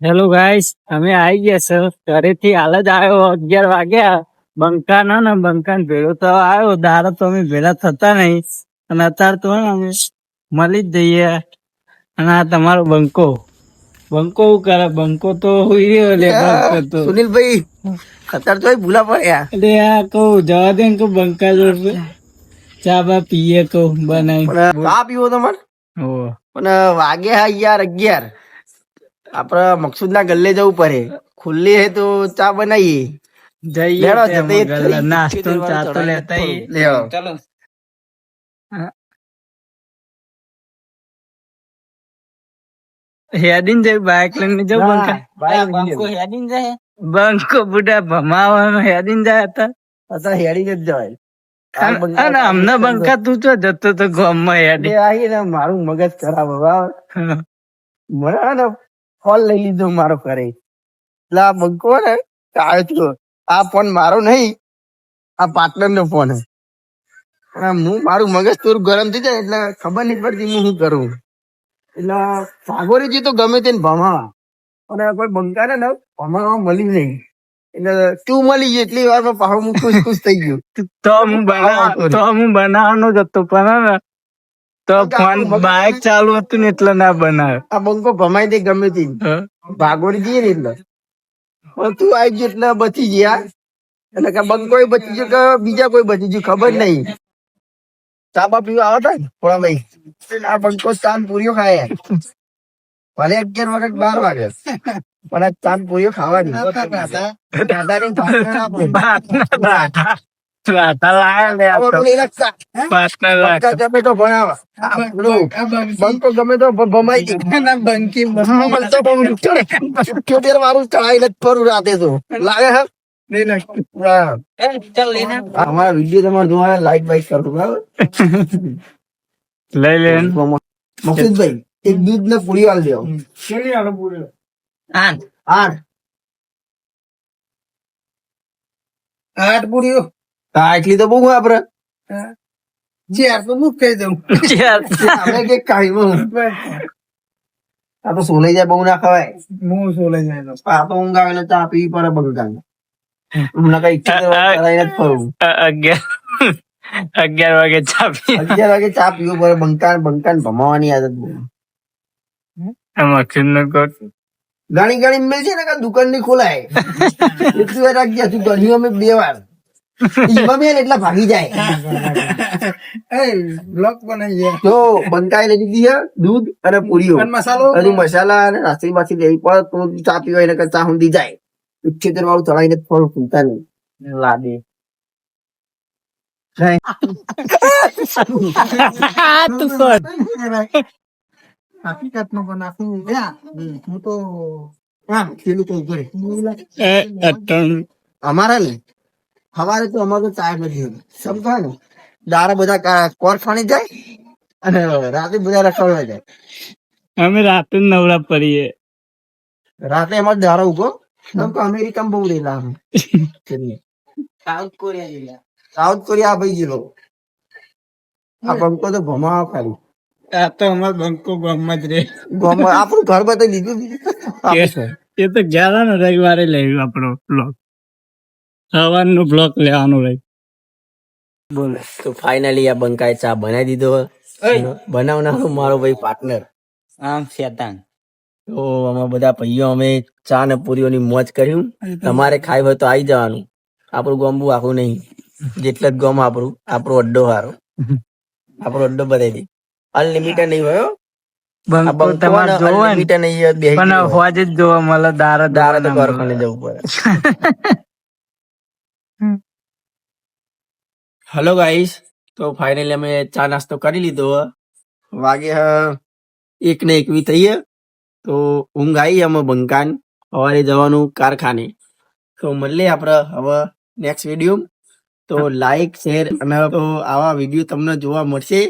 Hello guys અમે આવી ગયા છે ઘરેથી હાલ જ આવ્યો અગિયાર વાગ્યા. બંકા ના ને બંકા ભેળો તો આવ્યો. દારા તો અમે ભેળા થતા નહીં. અને અત્યારે તો અમે મળી જ જઈએ. અને આ તમારો બંકો. બંકો શું કરે? બંકો તો હુઈ રહ્યો લે સુનિલભાઈ અત્યારે તો ભૂલા પડ્યા. એટલે આ કહું જવા દે ને કહું બંકા જોડ ચા બા પીએ કહું બનાવી. ચા પીવો તમારે. પણ વાગે હા યાર અગિયાર. આપડે મકસૂદ ના ગલ્લે જવું પડે. ખુલ્લી હે તો ચા બનાવીએ જઈએ જ. નાસ્તો ને ચા તો લેતા ચાલો. હેડીને જાય બાઇક લઈને જાવ બંકા બંકો હેડીન જાય? બંકો બુડા ભમાવાનો હેડીન જાય હતા હતા હેડી જ જવાય અને- અમને બંકા તું ચો જતો તો ગામમાં હેડી. એ આવીને મારું મગજ ખરાબ હવે. મને ફોન લઈ લીધો મારો ઘરે. એટલે આ બંકો ને હતો આ ફોન મારો નહીં આ પાર્ટનર નો ફોન હે. હું મારું મગજ થોડું ગરમ થઈ જાય એટલે ખબર નહીં પડતી હું શું કરું. એટલે સાગોરીજી તો ગમે તેને ભમાવા. અને કોઈ બંકાને ને ભમાવા મળી નહીં. એટલે તું મળી ગઈ એટલી વાર પાહો હું ખુશ ખુશ થઈ ગયો. તો હું બનાવ તો હું બનાવવાનો જ હતો પણ તો ફોન બાઇક ચાલુ હતું ને એટલે ના બનાવ્યો આ બંકો ભમાઈ દે ગમે તે. હા. ભાગોરી જઈએ ને એટલે. પણ તું આવી ગયો એટલે બચી ગયા. એટલે કે બંકો બચી ગયો કે બીજા કોઈ બચી ગયું ખબર નહીં ચા પીવા આવતા ને થોડા ભાઈ આ બંકો ચાંદ પૂરીઓ ખાય. ભલે અગિયાર વાગે બાર વાગે. પણ આ ચાંદ પૂરીઓ ખાવાની. દાદાની ભાખરી આપો. રાતા રાતા લાયા લે આ તો. આવડતું નહીં લાગતા. પાર્ટનર રાખ. બંકા ગમે તો ભણાવા. આ પેલું બંકો ગમે તો ભ- ભમાઈ દે મને તો બહુ સિત્યોતેર વાળું ચડાવીને જ ફરું રાતે તો. લાગે હે? હા. અમારા વીડિયો તમારે જોવા લાઈક બાઈક કરતો લઈ લે. મકસુદભાઈ એક દૂધ ને પૂરી વાળ દેવો આઠ. આઠ. આઠ પૂરીઓ? હા એટલી તો બહુ વાપરે. ચેર તો હું કહી દઉં. આપણે કંઈક બહુ. આ તો સોલે જાય બહુ ના ખવાય. હું સોલે જાય આ તો ઊંઘ આવે ને ચા પીવી પડે બગડાને હમણાં કઈ ઈચ્છા કરાઈને જ ફરું. અગિયાર અગિયાર વાગે ચાપી અગિયાર વાગે ચા પીવું પડે બંકાન બંકાન ભમાવાની આદત બહુ. ગાણી ગાણી કોટ મિલ છે ને કે દુકાનની ખોલાય. એટલી વાર રાખી જાય તું ગણ્યું અમે બે વાર. ઈમાં બેન એટલા ભાગી જાય. બ્લોક બનાવીએ તો બંકાઈ લઈ દીધી દૂધ અને પૂરીઓ. મસાલો? અને મસાલા અને રાત્રી માંથી લેવી પડે તો ચા પીવાય ને ચા ઊંધી જાય. ઉચ્ચેતર વાળું ચડાવીને થોડું પૂછતા નહીં. પણ આખું હું તો અટણ અમારા ને સવારે તો અમારે તો ચાય નથી હોતી. સમજો ને દારા બધા કોરફાણી કોર જાય અને રાતે બધા રખડવા જાય. અમે રાતે નવરા પડીએ. રાતે અમારે દારા ઊભો. અમેરિકામાં બહુ રહેલા અમે. સાઉથ કોરિયા સાઉથ કોરિયા ભાઈ જેલો આ બંકો તો ભમાવા ખાલી. આ તો અમાર બંકો ગામમાં જ રે. આપણું ઘર બધું લીધું એ તો ગયા ને રવિવારે લેવી આપણો બ્લોક સવારનો બ્લોક લેવાનું રહી. બોલ તો ફાઇનલી આ બંકાએ ચા બનાવી દીધો બનાવનારો મારો ભાઈ પાર્ટનર આમ શેતાન. તો આમાં બધા ભાઈઓ અમે ચા ને પૂરીઓની મોજ કર્યું. તમારે ખાઈ હોય તો આવી જવાનું. આપણું ગોમબુ આખું નહીં. જેટલા જ ગોમ આપણું આપણો અડ્ડો હારો. આપણો અડ્ડો બતાવી દે. અનલિમિટેડ નહીં હોય અનલિમિટેડ નહીં પણ હોજ જ જોવા મળે દારા દારા તો ઘર જવું પડે. હેલો ગાઈસ તો ફાઇનલી અમે ચા નાસ્તો કરી લીધો. હે. વાગે હે એક ને એકવી થઈએ તો ઊંઘ આવી અમે બંકાન. સવારે જવાનું કારખાને. તો મળીએ આપણે હવે નેક્સ્ટ વીડિયો તો લાઈક શેર અને તો આવા વીડિયો તમને જોવા મળશે.